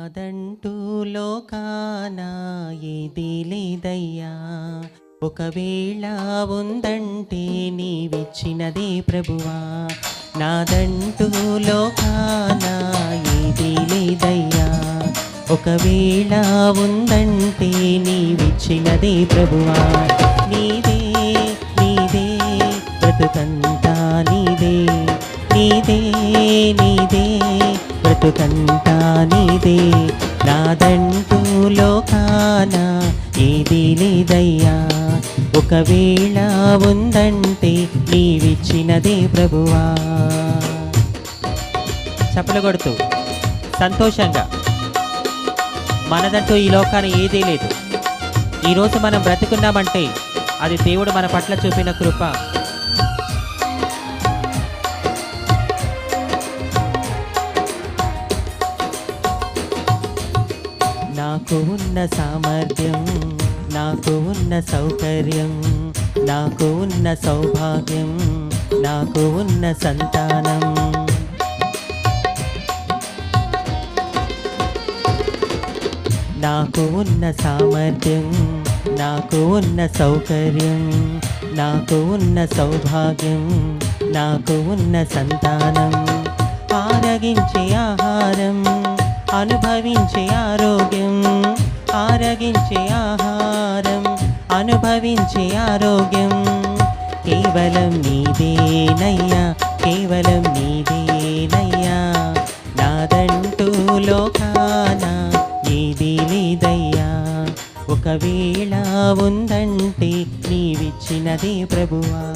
నాదంటూ లోకాన ఏది లేదయ్యా ఒకవేళ ఉందంటే నీవిచ్చినదే ప్రభువా. నాదంటూ లోకాన ఏది లేదయ్యా ఒకవేళ ఉందంటే నీవిచ్చినదే ప్రభువా. నీదే నీదే బ్రతుకంతా నీదే. నీదే నీదే బ్రతుకంతా నీదే నాదంటూ లోకాన ఏది లేదయ్యా. ఒకవేళ ఉందంటే నీవిచ్చినదే ప్రభువా. చప్పలు కొడుతూ సంతోషంగా మనదంటూ ఈ లోకాన ఏదీ లేదు. ఈరోజు మనం బ్రతుకున్నామంటే అది దేవుడు మన పట్ల చూపిన కృప. నాకు ఉన్న సామర్థ్యం నాకు ఉన్న సౌకర్యం నాకు ఉన్న సౌభాగ్యం నాకు ఉన్న సంతానం. నాకు ఉన్న సామర్థ్యం నాకు ఉన్న సౌకర్యం నాకు ఉన్న సౌభాగ్యం నాకు ఉన్న సంతానం. ఆరగించే ఆహారం అనుభవించే ఆరోగ్యం ఆరగించే ఆహారం అనుభవించే ఆరోగ్యం. కేవలం నీదేనయ్యా కేవలం నీదేనయ్యా. నాదంటూ లోకాన ఏది లేదయ్యా ఒకవేళ ఉందంటే నీవిచ్చినదే ప్రభువా.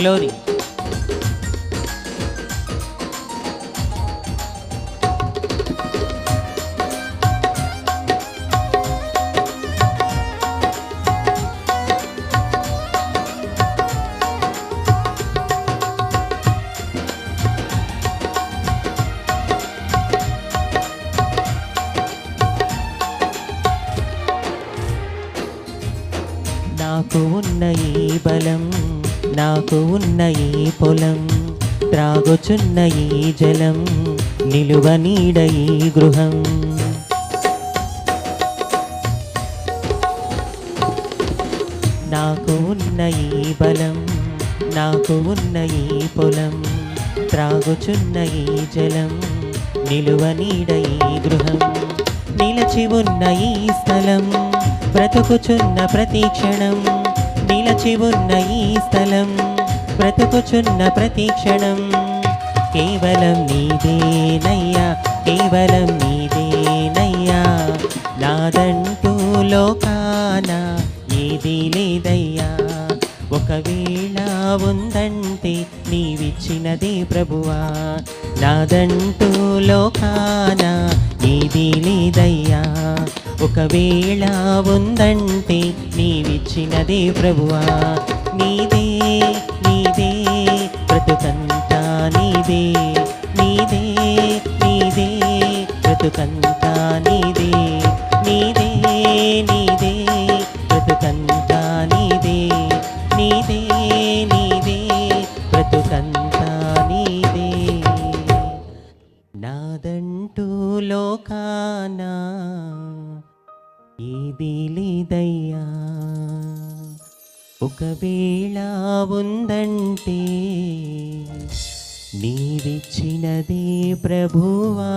గ్లోరీ. నాకు ఉన్న ఈ బలం నాకు ఉన్న ఈ పొలం త్రాగుచున్న ఈ జలం నిలువ నీడ ఈ గృహం. నాకు ఉన్న ఈ బలం నాకు ఉన్న ఈ పొలం త్రాగుచున్న ఈ జలం నిలువ నీడ ఈ గృహం. నిలచి ఉన్న ఈ స్థలం బ్రతుకుచున్న ప్రతి క్షణం నిలచి ఉన్న ఈ స్థలం బ్రతుకుచున్న ప్రతి క్షణం. కేవలం నీదేనయ్యా కేవలం నీదేనయ్యా. నాదంటూ లోకాన ఏది లేదయ్యా. ఒకవేళ ఉందంటే నీవిచ్చినదే ప్రభువా. నాదంటూ లోకాన ఏది లేదయ్యా. ఒకవేళ ఉందంటే నీవిచ్చినదే ప్రభువా. నీదే నీదే బ్రతుకంతా నీదే. నీదే నీదే బ్రతుకంతా నీదే. నీదే నీదే బ్రతుకంతా నీదే. నీదే నీదే బ్రతుకంతా నీదే. నాదంటూ లోకానా ఏది లేదయ్యా ఒకవేళ ఉందంటే నీవిచ్చినదే ప్రభువా.